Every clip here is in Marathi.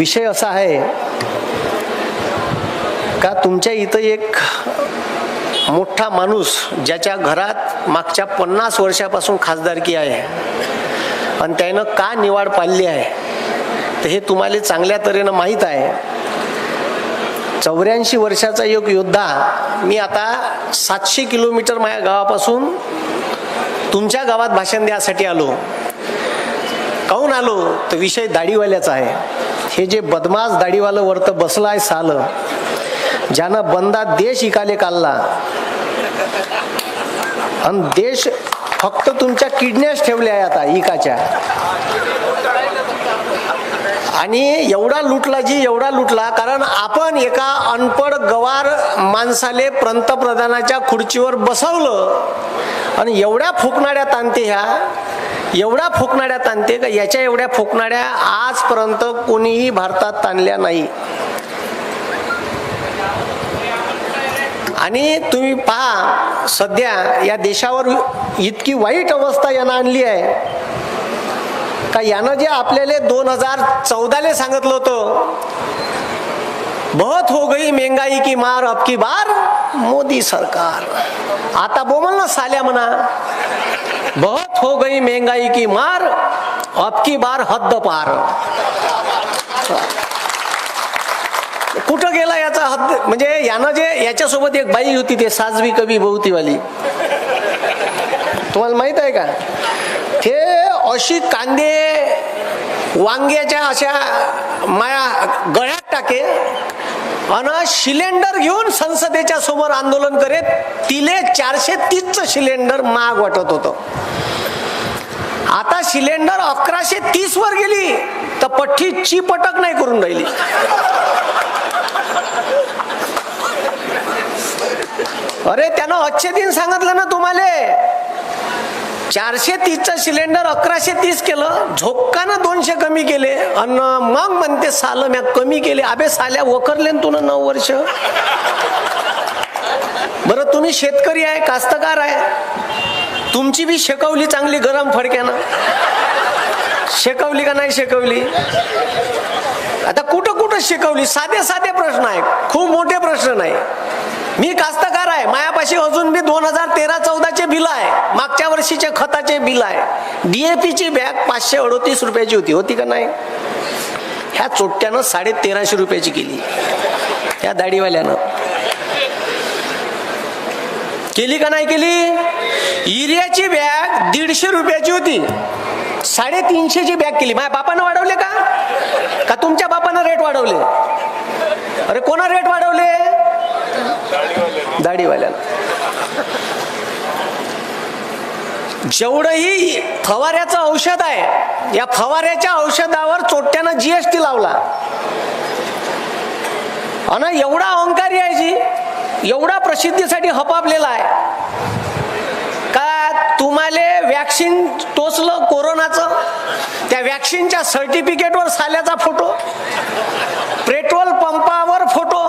विषय असा आहे का तुमच्या इथं एक मोठा माणूस ज्याच्या घरात मागच्या पन्नास वर्षापासून खासदारकी आहे आणि त्यानं का निवाड पाळली आहे तर हे तुम्हाला चांगल्या तऱ्हेनं माहीत आहे. चौऱ्याऐंशी वर्षाचा एक योद्धा मी आता सातशे किलोमीटर माझ्या गावापासून तुमच्या गावात भाषण द्यासाठी आलो. काहून आलो? तर विषय दाढीवाल्याचा आहे. हे जे बदमाश दाढीवालं वरतं बसलं आहे सालं ज्यानं बंदा देश इकाले काढला. आणि देश फक्त तुमच्या किडन्याच ठेवल्या आहे आता इकाच्या. आणि एवढा लुटला जी एवढा लुटला कारण आपण एका अनपड गवार माणसाले पंतप्रधानाच्या खुर्चीवर बसवलं. आणि एवढ्या फुकणाऱ्या ताणते ह्या एवढ्या फुकणाऱ्या ताणते का? याच्या एवढ्या फुकणाऱ्या आजपर्यंत कोणीही भारतात ताणल्या नाही. आणि तुम्ही पहा सध्या या देशावर इतकी वाईट अवस्था यानं आणली आहे. का यानं जे आपल्याला दोन हजार चौदाले सांगितलं होतं बहुत हो गई महंगाई की मार अब की बार मोदी सरकार. आता बोमल ना साल्या म्हणा. बहुत हो गई महंगाई की मार अब की बार हद्द पार। कुठं गेला याचा हद्द म्हणजे यानं जे याच्यासोबत एक बाई होती ते साजवी कवी बहुतीवाली. तुम्हाला माहीत आहे का? ते अशी कांदे वांग्याच्या अशा माया गळ्यात टाके आणि सिलेंडर घेऊन संसदेच्या समोर आंदोलन करेत तिले चारशे तीसचं सिलेंडर महाग वाटत होतं. आता सिलेंडर अकराशे तीस वर गेली तर पठ्ठी चिपटक नाही करून राहिली. अरे त्यानं अच्छे दिन सांगितलं ना तुम्हाला चारशे तीसचं सिलेंडर अकराशे तीस केलं. झोक्कानं दोनशे कमी केले. आणि मग म्हणते साल म्या कमी केले. अबे साल्या वखरले ना तुला नऊ वर्ष. बरं तुम्ही शेतकरी आहे कास्तकार आहे. तुमची बी शेकवली चांगली गरम फडक्यानं. शेकवली का नाही शेकवली? आता कुठं कुठं शिकवली? साधे साधे प्रश्न आहे खूप मोठे प्रश्न नाही. मी कास्तकार आहे. मायापाशी अजून मी दोन हजार तेरा चौदाचे बिल आहे. मागच्या वर्षीचे खताचे बिल आहे. डीएपीची बॅग पाचशे अडोतीस रुपयाची होती. होती का नाही? ह्या चोट्यानं साडे तेराशे रुपयाची केली. या दाढीवाल्यानं. केली का नाही केली? युरियाची बॅग दीडशे रुपयाची होती. साडेतीनशेची बॅग केली. माझ्या बापानं वाढवले का? का तुमच्या बापानं रेट वाढवले? अरे कोणा रेट वाढवले? दाढीवाल्याला. जेवढंही फवाऱ्याचं औषध आहे या फवाऱ्याच्या औषधावर चोट्यानं जीएसटी लावला. आणि एवढा अहंकारी आहे जी एवढा प्रसिद्धीसाठी हपापलेला आहे. का तुम्हाला वॅक्सिन टोचलं कोरोनाचं? त्या वॅक्सिनच्या सर्टिफिकेटवर साल्याचा फोटो पेट्रोल पंपावर फोटो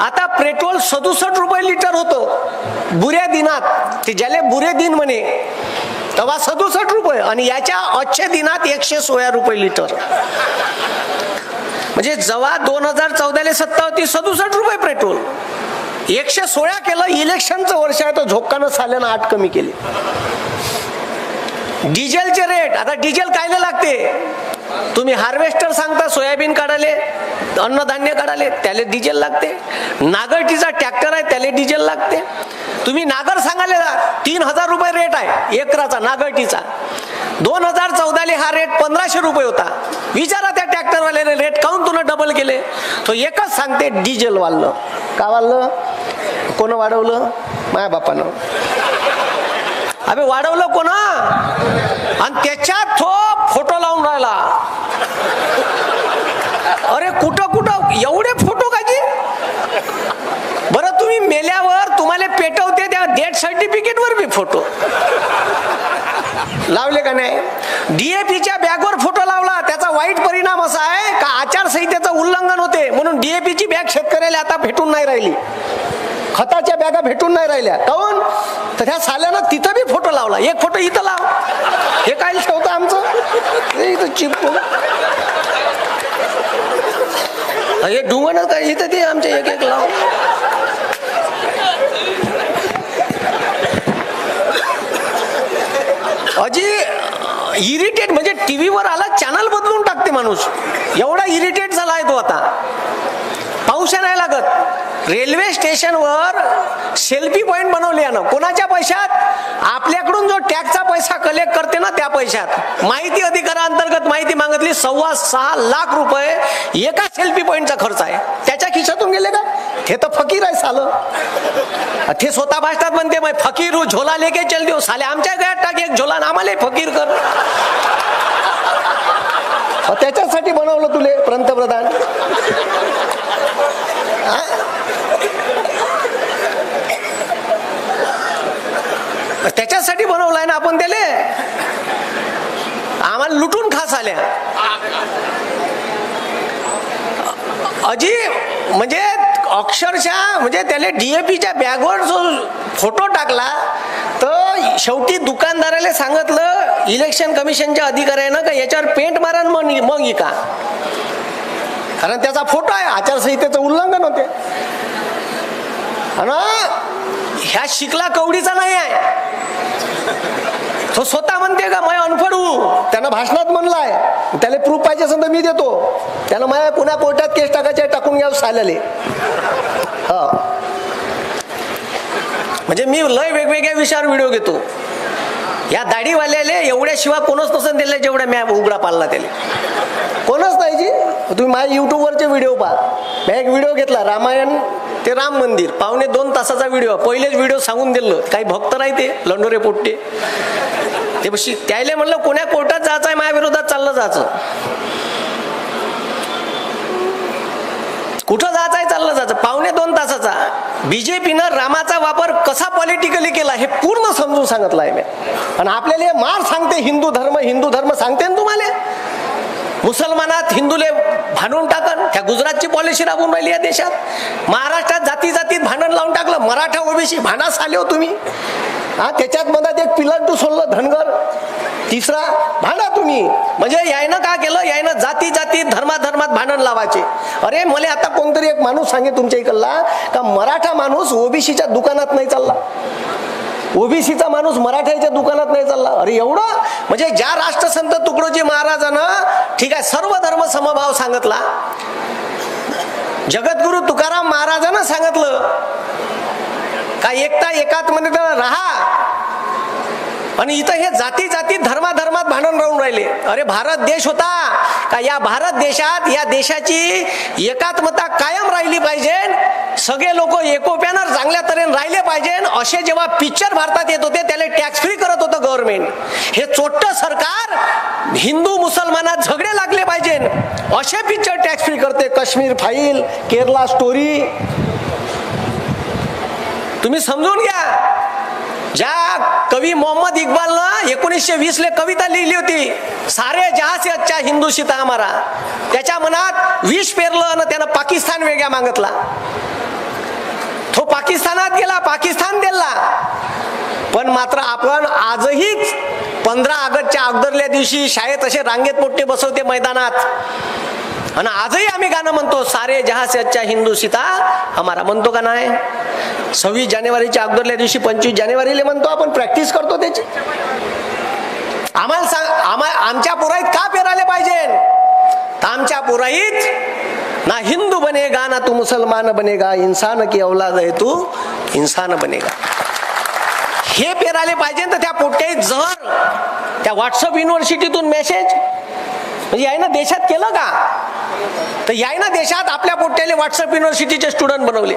आता पेट्रोल सदुसष्ट रुपये लिटर होतं. बुऱ्या दिनात ते ज्याले बुरे दिन म्हणे तेव्हा सदुसष्ट रुपये आणि याच्या अच्छे दिनात एकशे सोळा रुपये लिटर. म्हणजे जेव्हा दोन हजार चौदाला सत्ता होती सदुसष्ट रुपये पेट्रोल. एकशे सोळा केलं इलेक्शनचं वर्ष आहे तर झोक्कानं साल्यानं आठ कमी केले. डिझेलचे रेट आता डिझेल कायला लागते? तुम्ही हार्वेस्टर सांगता सोयाबीन काढाले अन्नधान्य काढाले त्याला डिझेल लागते. नागरटीचा ट्रॅक्टर आहे त्याला डिझेल लागते. तुम्ही नागर सांगाले तीन हजार रुपये रेट आहे एकराचा नागरटीचा दोन हजार चौदाले हा रेट पंधराशे रुपये होता. विचारा त्या ट्रॅक्टरवाल्याने रेट काऊन तुला डबल केले? तो एकच सांगते डिझेल वाढलं. का वाढलं? कोण वाढवलं? माया बापानं. अबे वाढवलं कोणा? आणि त्याच्यात तो फोटो लावून राहिला. अरे कुठं कुठं? एवढे फोटो काजी बरं तुम्ही मेल्यावर तुम्हाला पेटवते त्या डेथ सर्टिफिकेट वर बी फोटो. लावले का नाही? डीएपीच्या बॅगवर फोटो लावला. त्याचा वाईट परिणाम असा आहे का आचारसंहितेचं उल्लंघन होते? म्हणून डीएपीची बॅग शेतकऱ्याला आता भेटून नाही राहिली. खताच्या बॅगा भेटून नाही राहिल्या. काऊन तर त्या साल्यानं तिथं बी फोटो लावला. एक फोटो इथं लाव. हे काय ठेवतं आमचं? इथं चिपकून. हे डुंगण काय इथं ते आमचे एक एक लाव. अजी इरिटेट म्हणजे टीव्हीवर आला चॅनल बदलून टाकते माणूस. एवढा इरिटेट झाला आहे तो आता. पाऊशा नाही लागत. रेल्वे स्टेशनवर सेल्फी पॉईंट बनवले यानं. कोणाच्या पैशात? आपल्याकडून जो टॅक्सचा पैसा कलेक्ट करते ना त्या पैशात. माहिती अधिकारांतर्गत माहिती मागितली सव्वा सहा लाख रुपये एका सेल्फी पॉईंटचा खर्च आहे. त्याच्या खिशातून गेले का? हे तर फकीर आहे सालं. ते स्वतः भाषतात म्हणते मग फकीर हो झोला लेके चल देऊ. साले आमच्या गळ्यात टाक एक झोला आम्हाला फकीर कर. त्याच्यासाठी बनवलं तुले पंतप्रधान? त्याच्यासाठी बनवलाय ना आपण त्याले? आम्हाला लुटून खास आल्या. अजी म्हणजे अक्षरशः म्हणजे त्याला डीएपीच्या बॅगवर जो फोटो टाकला तर शेवटी दुकानदाराला सांगितलं इलेक्शन कमिशनच्या अधिकाऱ्यानं का याच्यावर पेंट मारा मग मग का कारण त्याचा फोटो आहे आचारसंहितेचं उल्लंघन होते. आणि ह्या शिकला कवडीचा नाही आहे. तो स्वतः म्हणते का मैं अनफड. त्यानं भाषणात म्हणलाय त्याला प्रूफ पाहिजे असेल तर मी देतो. त्यानं माझ्या पुन्हा कोर्टात केस टाकायचे टाकून घ्या साल्याले. हा. म्हणजे मी लय वेगवेगळ्या विषयावर व्हिडिओ घेतो. या दाढीवाल्याले एवढ्या शिवाय कोणच नसेल दिले जेवढ्या मी उघडा पाळला त्याला. कोणच नाही जी. तुम्ही माझ्या युट्यूबवरचे व्हिडिओ पहा. मी एक व्हिडिओ घेतला रामायण ते राम मंदिर. पावणे दोन तासाचा व्हिडिओ. पहिलेच व्हिडिओ सांगून दिलं. काही भक्त नाही ते लंडोरे पोट्टे. ते बशी त्याला म्हणलं कोण्या कोर्टात जायचं आहे माझ्या विरोधात चाललं जायचं. कुठं जायचं आहे चाललं जायचं. पावणे दोन तासाचा. बीजेपीनं रामाचा वापर कसा पॉलिटिकली केला हे पूर्ण समजून सांगितलं आहे मी. आणि आपल्याला मार सांगते हिंदू धर्म हिंदू धर्म सांगते ना तुम्हाला. मुसलमानात हिंदूले भांडून टाकन त्या गुजरातची पॉलिसी राबून राहिली या देशात. महाराष्ट्रात जाती जातीत भांडण लावून टाकलं मराठा ओबीसी भांडास आले हो तुम्ही. हा त्याच्यात मधात एक पिलांटू सोडलं धनगर. तिसरा भांडा म्हणजे यायनं का केलं? यायनं जाती जाती धर्माधर्मात धर्मात भांडण लावायचे. अरे मला आता कोणतरी एक माणूस सांगे तुमच्या इकडला का मराठा माणूस ओबीसीच्या दुकानात नाही चालला? ओबीसीचा माणूस मराठ्याच्या दुकानात नाही चालला? अरे एवढं? म्हणजे ज्या राष्ट्रसंत तुकडोजी महाराजानं ठीक आहे सर्व धर्म समभाव सांगितला. जगद्गुरु तुकाराम महाराजानं सांगितलं का एकता एकात मध्ये तर राहा. आणि इथं हे जाती जाती धर्माधर्मात भांडण राहून राहिले. अरे भारत देश होता का या भारत देशात या देशाची एकात्मता कायम राहिली पाहिजे. सगळे लोक एकोप्यानं चांगल्या तऱ्हेने राहिले पाहिजे. असे जेव्हा पिक्चर भारतात येत होते त्याला टॅक्स फ्री करत होतं गव्हर्नमेंट हे चोट्ट सरकार हिंदू मुसलमानात झगडे लागले पाहिजे. असे पिक्चर टॅक्स फ्री करते. काश्मीर फाईल केरला स्टोरी तुम्ही समजून घ्या. ज्या कवी मोहम्मद इक्बालनं एकोणीसशे वीस ले कविता लिहिली होती. सारे जहाज से अच्छा हिंदू सीता आम्हाला. त्याच्या मनात विष पेरलं आणि त्यानं पाकिस्तान वेगळ्या मागितला. तो पाकिस्तानात गेला पाकिस्तान दिला. पण मात्र आपण आजही पंधरा ऑगस्टच्या अगोदरल्या दिवशी शाळेत असे रांगेत मोठे बसवते मैदानात. आणि आजही आम्ही गाणं म्हणतो सारे जहा से अच्छा हिंदू सीता हमारा म्हणतो का नाही? सव्वीस जानेवारीच्या अगोदरल्या दिवशी पंचवीस जानेवारीला म्हणतो आपण प्रॅक्टिस करतो त्याची. आम्हाला सांग आम्हा आमच्या पुराईत का पेरायला पाहिजे? तर आमच्या पुराईत ना हिंदू बनेगा ना तू मुसलमान बनेगा इंसान की औलाद आहे तू इंसान बनेगा. हे पेरायला पाहिजे तर त्या पोट्यात जहर त्या व्हॉट्सअप युनिव्हर्सिटीतून मेसेज म्हणजे याय ना देशात केलं का? तर याय ना देशात आपल्या पोट्याले व्हॉट्सअप युनिव्हर्सिटीचे स्टुडंट बनवले.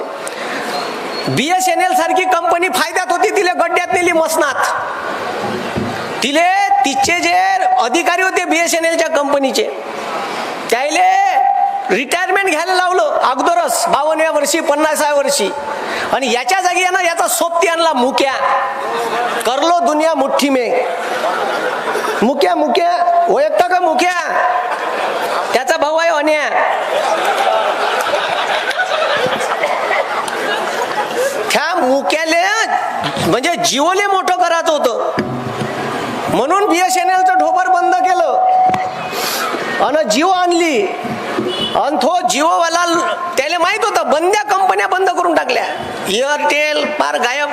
बी एस एन एल सारखी कंपनी फायद्यात होती तिले गड्ड्यात नेली मसनात. तिले तिचे जे अधिकारी होते बी एस एन एलच्या कंपनीचे त्याले रिटायरमेंट घ्यायला लावलं अगोदरच बावन्नव्या वर्षी पन्नासाव्या वर्षी. आणि याच्या जागी ना याचा सोबती आणला मुक्या. करलो दुनिया मुठ्ठी मे. मुक्या मुक्या. ओळखता का मुक्या? त्याचा भाऊ आहे अन्या ह्या मुक्याले म्हणजे जिओले मोठं करायचं होतं. म्हणून बीएसएनएलचं ढोबर बंद केलं. अन जिओ आणली. अन तो जिओवाला त्याला माहीत होतं बंद्या कंपन्या बंद करून टाकल्या. एअरटेल पार गायब.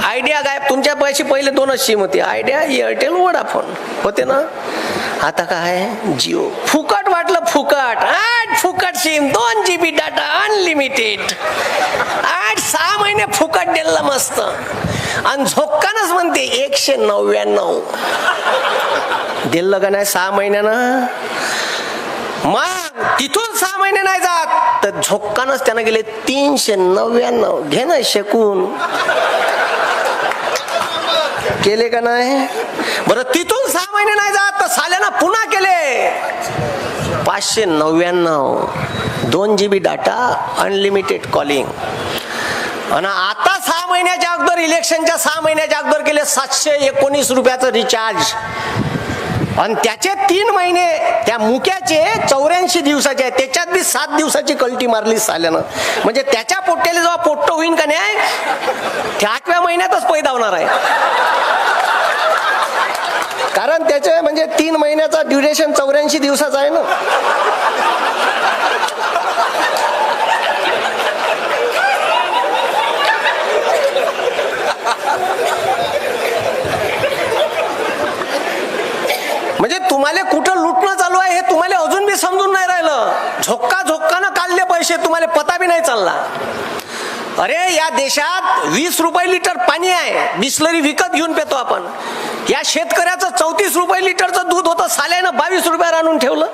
आयडिया गायब. तुमच्या पैसे पहिले दोनच सिम होते. आयडिया एअरटेल वोडाफोन होते ना? आता काय? जिओ फुकट वाटलं फुकट. आठ फुकट सिम दोन जी बी डाटा अनलिमिटेड आठ सहा महिने फुकट दिलं मस्त. आणि झोक्कानच म्हणते एकशे नव्याण्णव. दिलं का नाही सहा महिन्यानं? मग तिथून सहा महिने नाही जात. तर झोक्कानच त्यानं गेले तीनशे नव्याण्णव. घे ना शकून. केले का नाही? बरं तिथून सहा महिने नाही जात तर साल्यानं पुन्हा केले. पाचशे नव्याण्णव दोन G B data unlimited calling आणि आता सहा महिन्याच्या अगोदर इलेक्शनच्या सहा महिन्याच्या अगोदर केले सातशे एकोणीस रुपयाचं रिचार्ज आणि त्याचे तीन महिने त्या मुक्याचे चौऱ्याऐंशी दिवसाचे आहे त्याच्यात बी सात दिवसाची कल्टी मारली साल्यानं. म्हणजे त्याच्या पोट्याला जेव्हा पोट्ट होईन का नाही त्या आठव्या महिन्यातच पैदा होणार आहे. कारण त्याचे म्हणजे तीन महिन्याचा ड्युरेशन चौऱ्याऐंशी दिवसाचा आहे ना म्हणजे तुम्हाला कुठं लुटणं चालू आहे हे तुम्हाला अजून बी समजून नाही राहिलं. झोक्का झोक्कानं काढले पैसे तुम्हाला पता बी नाही चालला. अरे या देशात वीस रुपये लिटर पाणी आहे. बिस्लरी विकत घेऊन पेतो आपण. या शेतकऱ्याचं चौतीस रुपये लिटरचं दूध होतं साल्यानं बावीस रुपयावर आणून ठेवलं.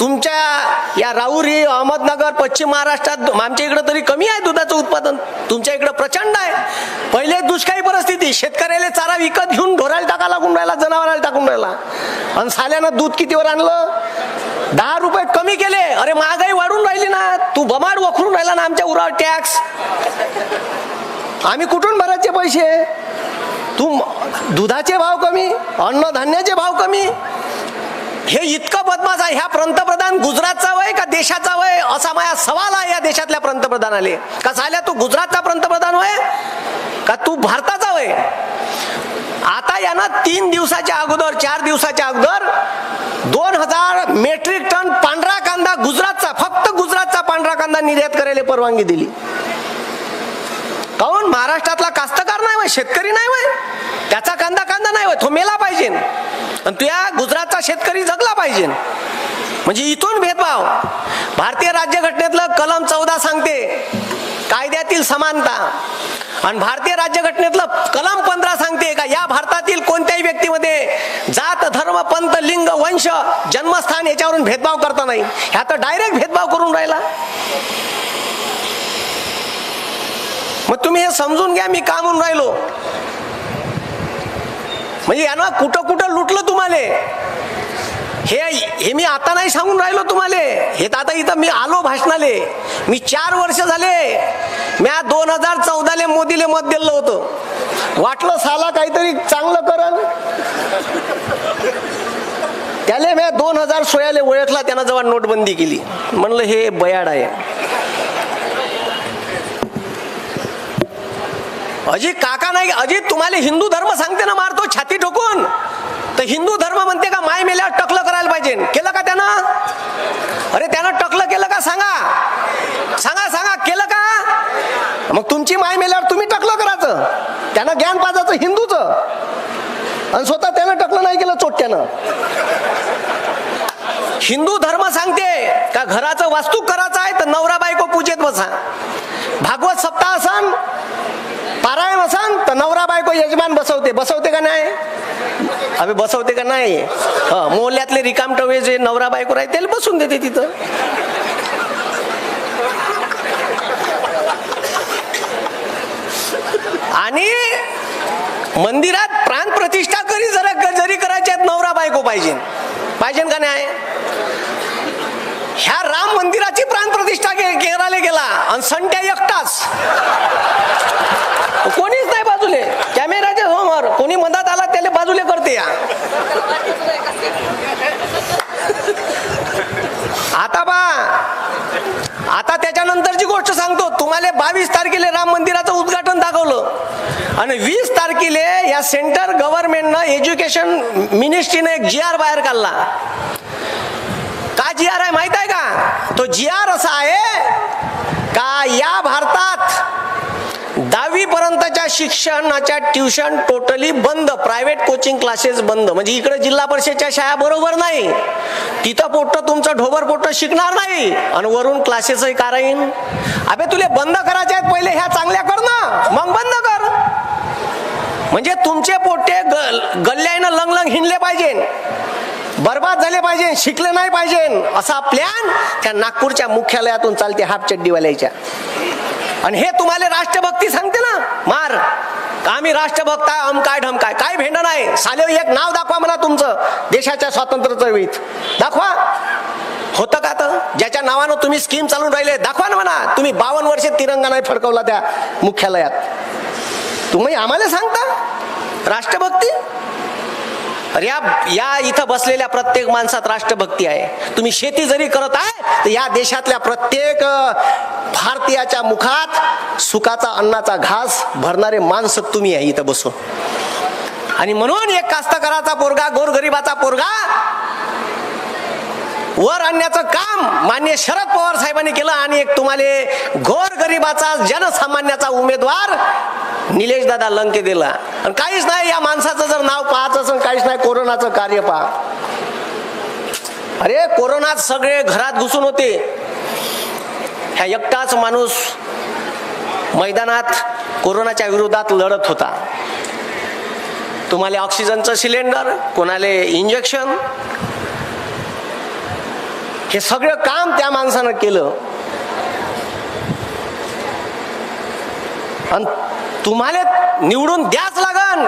तुमच्या या राहुरी अहमदनगर पश्चिम महाराष्ट्रात आमच्या इकडं तरी कमी आहे दुधाचं उत्पादन. तुमच्या इकडं प्रचंड आहे. पहिले दुष्काळी परिस्थिती शेतकऱ्याला चारा विकत घेऊन ढोराला टाका लागून राहिला जनावराला टाकून राहिला. आणि साल्यानं दूध कितीवर आणलं? दहा रुपये कमी केले. अरे महागाई वाढून राहिली ना. तू बमाड वखरून राहिला ना आमच्या उरावर टॅक्स आम्ही कुठून भरायचे पैसे? तू दुधाचे भाव कमी अन्नधान्याचे भाव कमी. हे इतकं बदमाश आहे ह्या पंतप्रधान गुजरातचा वय का देशाचा वय? असा माझा सवाल आहे या देशातल्या पंतप्रधानाले. का झाल्या तू गुजरातचा पंतप्रधान वय? का तू भारताचा वय? आता यानं तीन दिवसाच्या अगोदर चार दिवसाच्या अगोदर दोन हजार मेट्रिक टन पांढरा कांदा गुजरातचा फक्त गुजरातचा पांढरा कांदा निर्यात करायला परवानगी दिली. काऊन? महाराष्ट्रातला कास्तकार नाही वय शेतकरी नाही वय. त्याचा कांदा कांदा नाही वय तो मेला पाहिजे. आणि तुया गुजरातचा शेतकरी जगला पाहिजे. म्हणजे इथून भेदभाव. भारतीय राज्यघटनेतलं कलम चौदा सांगते कायद्यातील समानता. आणि भारतीय राज्यघटनेतलं कलम पंधरा सांगते का या भारतातील कोणत्याही व्यक्तीमध्ये जात धर्म पंत लिंग वंश जन्मस्थान याच्यावरून भेदभाव करता नाही. ह्या तर डायरेक्ट भेदभाव करून राहिला. मग तुम्ही हे समजून घ्या मी का म्हणून राहिलो? म्हणजे यानं कुठं कुठं लुटलं तुम्हाला? हे हे मी आता नाही सांगून राहिलो तुम्हाला. हे तर आता इथं मी आलो भाषणाले. मी चार वर्ष झाले. म्या दोन हजार चौदाले मोदीले मत दिलं होतं. वाटलं साला काहीतरी चांगलं करल त्याले म्या दोन हजार सोळाले ओळखला त्यानं जेव्हा नोटबंदी केली. म्हणलं हे बयाड आहे. अजित काका नाही अजित तुम्हाला हिंदू धर्म सांगते ना मारतो छाती ठोकून. तर हिंदू धर्म म्हणते का माय मेल्यावर टकलं करायला पाहिजे. केलं का त्यानं? अरे त्यानं टकलं केलं का सांगा? सांगा सांगा केलं का? मग तुमची माय मेल्यावर तुम्ही टकलं करायचं. त्यानं ज्ञान पाजायचं हिंदूचं. आणि स्वतः त्यानं टकलं नाही केलं चोट्यानं हिंदू धर्म सांगते का घराचं वास्तू करायचं आहे तर नवरा बायको पूजेत बसा. भागवत सप्ताह असन पारायण असन तर नवरा बायको यजमान बसवते. बसवते का नाही? अबे बसवते का नाही? हं, मोहल्ल्यातले रिकामटवे जे नवरा बायको राहते त्याला बसून देते तिथं. आणि मंदिरात प्राण प्रतिष्ठा करी जरा जरी करायचे आहेत नवरा बायको पाहिजे. पाहिजे का नाही? ह्या राम मंदिराची प्राण प्रतिष्ठा केराला गेला आणि संट्या एकटाच. कोणीच नाही बाजूले. कॅमेराच्या समोर. कोणी मधात आला त्याला बाजूले करते या. आता बा. आता त्याच्यानंतरची गोष्ट सांगतो. तुम्हाला बावीस तारखेला राम मंदिराचं उद्घाटन दाखवलं. आणि वीस तारखेले या सेंटर गव्हर्नमेंटनं एज्युकेशन मिनिस्ट्रीनं एक जी आर बाहेर काढला. का जी आर आहे माहीत आहे का? तो जी आर असा आहे का या भारतात. दहावी पर्यंतच्या शिक्षणाच्या ट्युशन टोटली बंद प्रायव्हेट कोचिंग क्लासेस बंद. म्हणजे इकडे जिल्हा परिषदच्या शाळा बरोबर नाही. तिथं पोट्ट तुमचं ढोबर पोट्ट शिकणार नाही. आणि वरून क्लासेसही कराईन अबे तुले बंद करायचे आहेत पहिले ह्या चांगल्या कर ना. मग बंद कर. म्हणजे तुमचे पोट्टे ग गल्ल्यानं लंग लंग हिंडले पाहिजे बर्बाद झाले पाहिजे शिकले नाही पाहिजे. असा प्लॅन त्या नागपूरच्या मुख्यालयातून चालते हाफ चड्डीवाल्याच्या आणि हे तुम्हाला राष्ट्रभक्ती सांगते ना मार. आम्ही राष्ट्रभक्त आहे अमकाय काय काय काय भेंड नाही. साले एक नाव दाखवा मला तुमचं देशाच्या स्वातंत्र्य चळवळीत दाखवा. होतं का तर ज्याच्या नावानं तुम्ही स्कीम चालून राहिले दाखवा ना म्हणा. तुम्ही बावन्न वर्षे तिरंगा नाही फडकवला त्या मुख्यालयात. तुम्ही आम्हाला सांगता? राष्ट्रभक्ती? अरे या या इथं बसलेल्या प्रत्येक माणसात राष्ट्रभक्ती आहे. तुम्ही शेती जरी करत आहे तर या देशातल्या प्रत्येक भारतीयाच्या मुखात सुखाचा अन्नाचा घास भरणारे माणसं तुम्ही आहे इथं बसून. आणि म्हणून एक कास्तकाराचा पोरगा गोरगरिबाचा पोरगा वर आणण्याचं काम मान्य शरद पवार साहेबांनी केलं आणि एक तुम्हाला गोरगरिबाचा जनसामान्याचा उमेदवार निलेश दादा लंके दिला. आणि काहीच नाही या माणसाचं जर नाव पाहायचं असेल काहीच नाही कोरोनाचं कार्य पहा. अरे कोरोनात सगळे घरात घुसून होते. ह्या एकटाच माणूस मैदानात कोरोनाच्या विरोधात लढत होता. तुम्हाला ऑक्सिजनचं सिलेंडर कोणाले इंजेक्शन हे सगळं काम त्या माणसानं केलं. आणि तुम्हाला निवडून द्याच लागन.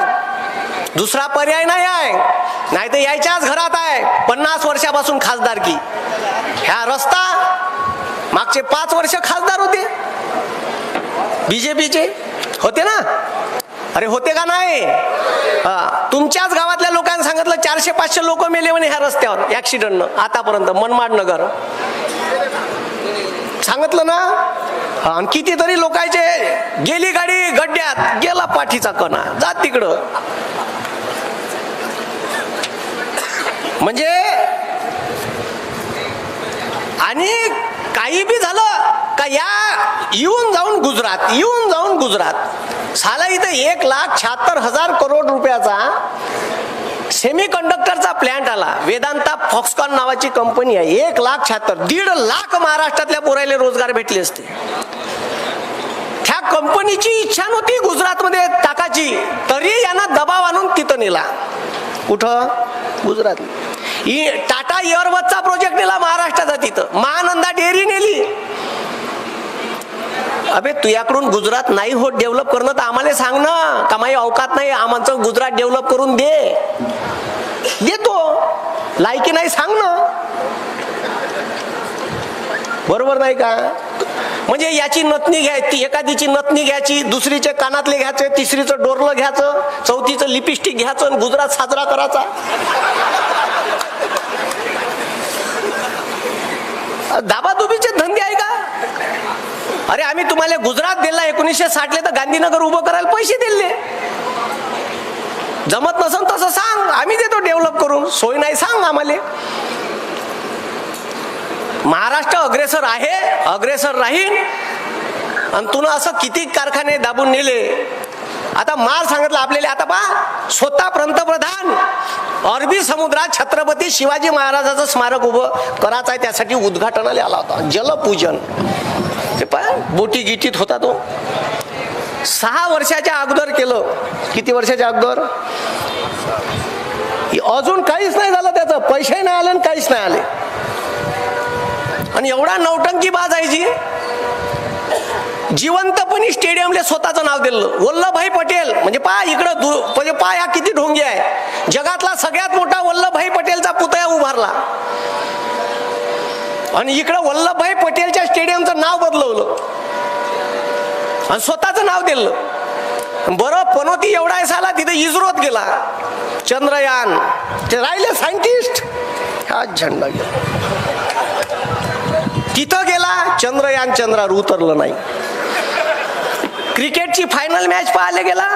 दुसरा पर्याय नाही आहे. नाही तर यायच्याच घरात आहे. पन्नास वर्षापासून खासदारकी ह्या रस्ता मागचे पाच वर्ष खासदार होते. बीजेपीचे होते ना? अरे होते का नाही? हा तुमच्याच गावातल्या लोकांनी सांगितलं चारशे पाचशे लोक मेले म्हणे ह्या रस्त्यावर ऍक्सिडेंटनं आतापर्यंत मनमाड नगर. सांगितलं ना आणि कितीतरी लोकांचे गेली गाडी गड्ड्यात गेला पाठीचा कणा जात तिकडं. म्हणजे आणि काही बी झालं का या येऊन जाऊन गुजरात येऊन जाऊन गुजरात. साला इथं एक लाख शहात्तर हजार करोड रुपयाचा सेमी कंडक्टरचा प्लॅन्ट आला. वेदांता फॉक्सकॉन नावाची कंपनी आहे. एक लाख शहात्तर दीड लाख महाराष्ट्रातल्या पोरायला रोजगार भेटले असते. त्या कंपनीची इच्छा नव्हती गुजरातमध्ये टाकायची. तरी यांना दबाव आणून तिथं नेला. कुठं? गुजरात टाटा एअरबसचा प्रोजेक्ट नेला महाराष्ट्राचा तिथं. महानंदा डेअरी नेली. अबे तुझ्याकडून गुजरात नाही होत डेव्हलप करणं तर आम्हाला सांग ना. का अवकात नाही आम्हाचं गुजरात डेव्हलप करून दे. देतो. लायकी नाही सांग ना. बरोबर नाही का? म्हणजे याची नतनी घ्यायची एखादीची नतनी घ्यायची दुसरीचे कानातले घ्यायचे तिसरीचं डोरलं घ्यायचं चौथीचं लिपस्टिक घ्यायचं आणि गुजरात साजरा करायचा. दाबादुबीचे धंदे आहे का? अरे आम्ही तुम्हाला गुजरात दिला एकोणीसशे साठले तर गांधीनगर उभं करायला पैसे दिले. जमत नसन तसं सांग आम्ही देतो डेव्हलप करून. सोय नाही सांग आम्हाला. महाराष्ट्र अग्रेसर आहे अग्रेसर राहील आणि तुला असं किती कारखाने दाबून नेले? आता मार सांगितलं आपल्याला आता पा स्वतः पंतप्रधान अरबी समुद्रात छत्रपती शिवाजी महाराजाचं स्मारक उभं करायचं आहे त्यासाठी उद्घाटनाला आला होता. जलपूजन. ते बोटी गिटीत होता तो. सहा वर्षाच्या अगोदर केलं. किती वर्षाच्या अगोदर? अजून काहीच नाही झालं त्याचं. पैसे नाही आले आणि काहीच नाही आले. आणि एवढा नौटंकी बाज आहे जी जिवंतपणी स्टेडियमला स्वतःचं नाव दिलं. वल्लभभाई पटेल. म्हणजे पा इकडं दु- म्हणजे पा या किती ढोंगी आहे. जगातला सगळ्यात मोठा वल्लभभाई पटेलचा पुतळा उभारला. आणि इकडं वल्लभभाई पटेलच्या स्टेडियमचं नाव बदलवलं. आणि स्वतःचं नाव दिलं. बरं पनोती एवढा आहे साला तिथे इस्रोत गेला. चंद्रयान. ते राहिले सायंटिस्ट. हा झेंडा गेला. तिथं गेला चंद्रयान चंद्रावर उतरलं नाही. क्रिकेटची फायनल मॅच पाहायला गेला.